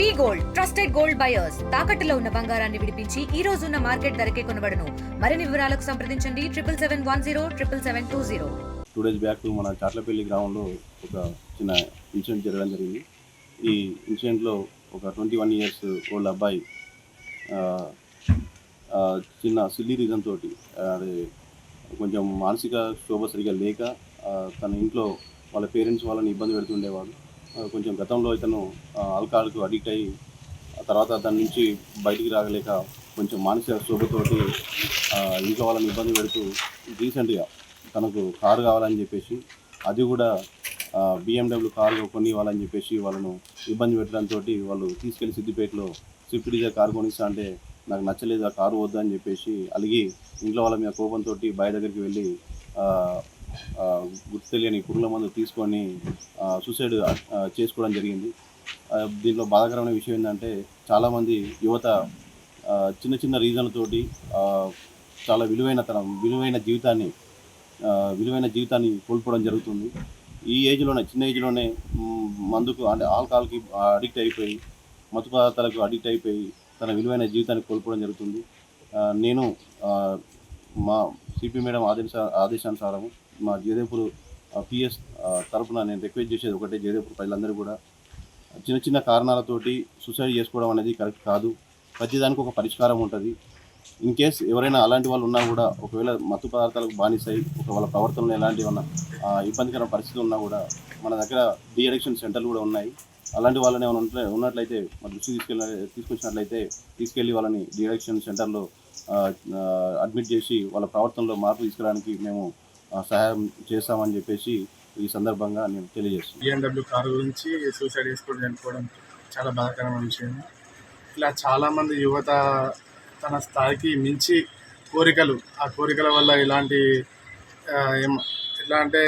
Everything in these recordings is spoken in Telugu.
V gold trusted gold buyers. తాకట్టులో ఉన్న బంగారాన్ని విడిపించి ఈ రోజు ఉన్న మార్కెట్ ధరకే కొనబడను. మరిన్ని వివరాలకు సంప్రదించండి. Triple seven one zero triple seven two zero. Two days back మన చాట్లపల్లి గ్రామంలో ఒక చిన్న ఇన్సిడెంట్ జరగడం జరిగింది. ఈ ఇన్సిడెంట్లో ఒక ట్వంటీ వన్ ఇయర్స్ ఓల్డ్ అబ్బాయి చిన్న సిల్లీ రీజన్ తోటి అది కొంచెం మానసిక శోభ సరిగా లేక తన ఇంట్లో వాళ్ళ పేరెంట్స్ వాళ్ళని ఇబ్బంది పెడుతుండేవాడు. కొంచెం గతంలో ఇతను ఆల్కహాల్కు అడిక్ట్ అయ్యి ఆ తర్వాత దాని నుంచి బయటికి రాగలేక కొంచెం మానసిక శోభతోటి ఇంట్లో వాళ్ళని ఇబ్బంది పెడుతూ రీసెంట్గా తనకు కారు కావాలని చెప్పేసి అది కూడా బిఎండబ్ల్యూ కారు కొని ఇవ్వాలని చెప్పేసి వాళ్ళను ఇబ్బంది పెట్టడంతో వాళ్ళు తీసుకెళ్ళి సిద్దిపేటలో స్విఫ్ట్ డిజైర్ కారు కొనిస్తా అంటే నాకు నచ్చలేదు ఆ కారు వద్దు అని చెప్పేసి అలిగి ఇంట్లో వాళ్ళ మీద కోపంతో బాయ్ దగ్గరికి వెళ్ళి గుర్తు తెలియని పురుగుల మందు తీసుకొని సూసైడ్ చేసుకోవడం జరిగింది. దీంట్లో బాధాకరమైన విషయం ఏంటంటే చాలామంది యువత చిన్న చిన్న రీజన్లతోటి చాలా విలువైన తన విలువైన జీవితాన్ని విలువైన జీవితాన్ని కోల్పోవడం జరుగుతుంది. ఈ ఏజ్లోనే చిన్న ఏజ్లోనే మందుకు అంటే ఆల్కహాల్కి అడిక్ట్ అయిపోయి మత్తు పదార్థాలకు అడిక్ట్ అయిపోయి తన విలువైన జీవితాన్ని కోల్పోవడం జరుగుతుంది. నేను మా సిపి మేడం ఆదేశ ఆదేశానుసారం మా జయదేపూర్ పిఎస్ తరఫున నేను రిక్వెస్ట్ చేసేది ఒకటే జయదేపూర్ ప్రజలందరూ కూడా. చిన్న చిన్న కారణాలతోటి సూసైడ్ చేసుకోవడం అనేది కరెక్ట్ కాదు. ప్రతిదానికి ఒక పరిష్కారం ఉంటుంది. ఇన్ కేస్ ఎవరైనా అలాంటి వాళ్ళు ఉన్నా కూడా ఒకవేళ మత్తు పదార్థాలకు బానిసై ఒక వాళ్ళ ప్రవర్తనలో ఎలాంటి ఏమన్నా ఇబ్బందికర పరిస్థితులు ఉన్నా కూడా మన దగ్గర డి అడిక్షన్ సెంటర్లు కూడా ఉన్నాయి. అలాంటి వాళ్ళని ఏమైనా ఉన్నట్లయితే మన దృష్టి తీసుకెళ్ళ తీసుకొచ్చినట్లయితే తీసుకెళ్ళి వాళ్ళని డి అడిక్షన్ సెంటర్లో అడ్మిట్ చేసి వాళ్ళ ప్రవర్తనలో మార్పు తీసుకురావడానికి మేము సహాయం చేస్తామని చెప్పేసి ఈ సందర్భంగా నేను తెలియజేస్తాను బిఎండబ్ల్యూ కారు గురించి సూసైడ్ చేసుకోవడం చనిపోవడం చాలా బాధాకరమైన విషయం. ఇలా చాలామంది యువత తన స్థాయికి మించి కోరికలు ఆ కోరికల వల్ల ఇలాంటి ఏం ఎట్లా అంటే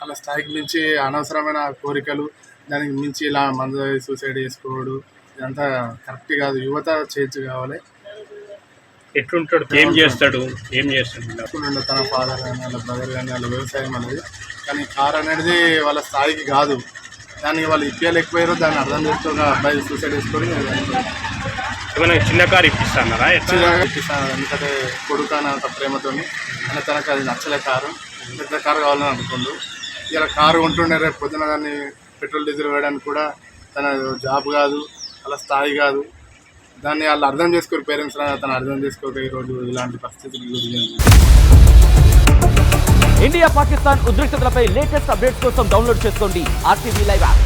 వాళ్ళ స్థాయికి మించి అనవసరమైన కోరికలు దానికి మించి ఇలా మందు సూసైడ్ చేసుకోవడం ఇదంతా కరెక్ట్ కాదు. యువత చేర్చు కావాలి. ఎట్లుంటాడు ఏం చేస్తాడు? ఏం చేస్తాడు? ఉండే తన ఫాదర్ కానీ వాళ్ళ బ్రదర్ కానీ వాళ్ళ వ్యవసాయం అనేది. కానీ కార్ అనేది వాళ్ళ స్థాయికి కాదు. దానికి వాళ్ళు ఇప్పలేకపోయారు దాన్ని అర్థం చేసుకోగా అబ్బాయి సూసైడ్ చేసుకొని ఏమైనా చిన్న కారు చిన్నగా ఇప్పిస్తాను. ఎందుకంటే కొడుకు అనే ఒక ప్రేమతోని అని తనకు అది నచ్చలే కారు. పెద్ద కారు కావాలని అనుకుండు. ఇలా కారు ఉంటుండే రేపు పొద్దున దాన్ని పెట్రోల్ డీజిల్ వేయడానికి కూడా తన జాబ్ కాదు వాళ్ళ స్థాయి కాదు. దాన్ని వాళ్ళు అర్థం చేసుకోరు పేరెంట్స్ తను అర్థం చేసుకోక ఈరోజు ఇలాంటి పరిస్థితులు ఇండియా పాకిస్తాన్ ఉద్రిక్తతలపై లేటెస్ట్ అప్డేట్స్ కోసం డౌన్లోడ్ చేసుకోండి ఆర్టీవీ లైవ్ యాప్.